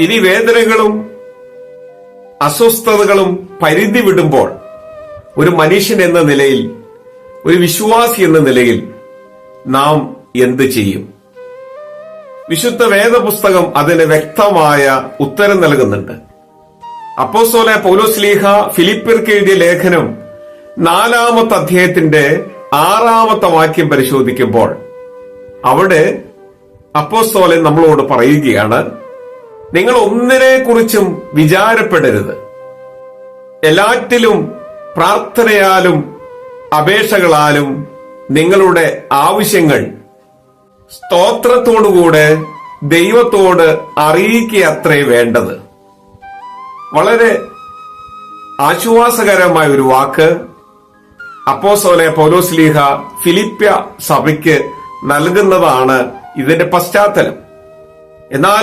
ഇനി വേദനകളും അസ്വസ്ഥതകളും പരിധി വിടുമ്പോൾ ഒരു മനുഷ്യൻ എന്ന നിലയിൽ ഒരു വിശ്വാസി എന്ന നിലയിൽ നാം എന്ത് ചെയ്യും? വിശുദ്ധ വേദപുസ്തകം അതിന് വ്യക്തമായ ഉത്തരം നൽകുന്നുണ്ട്. അപ്പോസോലെ പൗലോസ്ലീഹ ഫിലിപ്പിർക്ക് എഴുതിയ ലേഖനം നാലാമത്തെ അധ്യായത്തിന്റെ ആറാമത്തെ വാക്യം പരിശോധിക്കുമ്പോൾ അവിടെ അപ്പോസ്തോലൻ നമ്മളോട് പറയുകയാണ് നിങ്ങൾ ഒന്നിനെ കുറിച്ചും വിചാരപ്പെടരുത്. എല്ലാറ്റിലും പ്രാർത്ഥനയാലും അപേക്ഷകളാലും നിങ്ങളുടെ ആവശ്യങ്ങൾ സ്തോത്രത്തോടുകൂടെ ദൈവത്തോട് അറിയിക്കുകയത്രേ വേണ്ടത്. വളരെ ആശ്വാസകരമായ ഒരു വാക്ക്. അപ്പോസോലെ പൗലോസ്ലീഹ ഫിലിപ്പ്യ സഭയ്ക്ക് നൽകുന്നതാണ് ഇതിന്റെ പശ്ചാത്തലം. എന്നാൽ